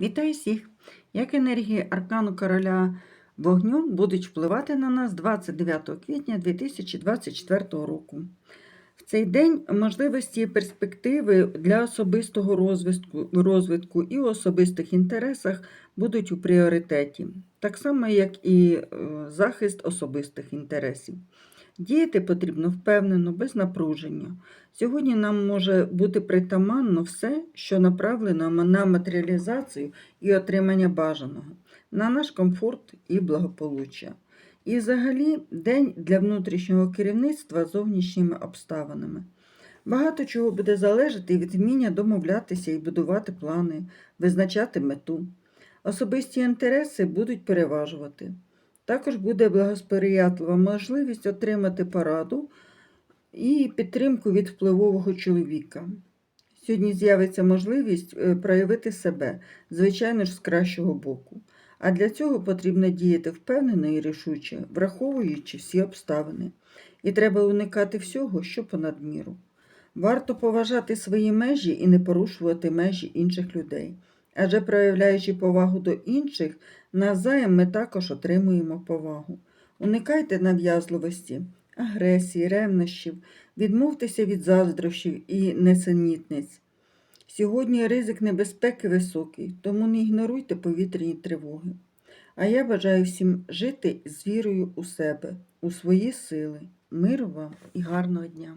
Вітаю всіх! Як енергії аркану короля вогню будуть впливати на нас 29 квітня 2024 року. В цей день можливості і перспективи для особистого розвитку, розвитку і особистих інтересах будуть у пріоритеті, так само, як і е, захист особистих інтересів. Діяти потрібно впевнено, без напруження. Сьогодні нам може бути притаманно все, що направлено на матеріалізацію і отримання бажаного, на наш комфорт і благополуччя. І взагалі день для внутрішнього керівництва зовнішніми обставинами. Багато чого буде залежати від вміння домовлятися і будувати плани, визначати мету. Особисті інтереси будуть переважувати. Також буде благосприятлива можливість отримати пораду і підтримку від впливового чоловіка. Сьогодні з'явиться можливість е, проявити себе, звичайно ж, з кращого боку. А для цього потрібно діяти впевнено і рішуче, враховуючи всі обставини. І треба уникати всього, що понад міру. Варто поважати свої межі і не порушувати межі інших людей. Адже проявляючи повагу до інших, навзаєм ми також отримуємо повагу. Уникайте нав'язливості, агресії, ревнощів, відмовтеся від заздрощів і несенітниць. Сьогодні ризик небезпеки високий, тому не ігноруйте повітряні тривоги. А я бажаю всім жити з вірою у себе, у свої сили. Миру вам і гарного дня!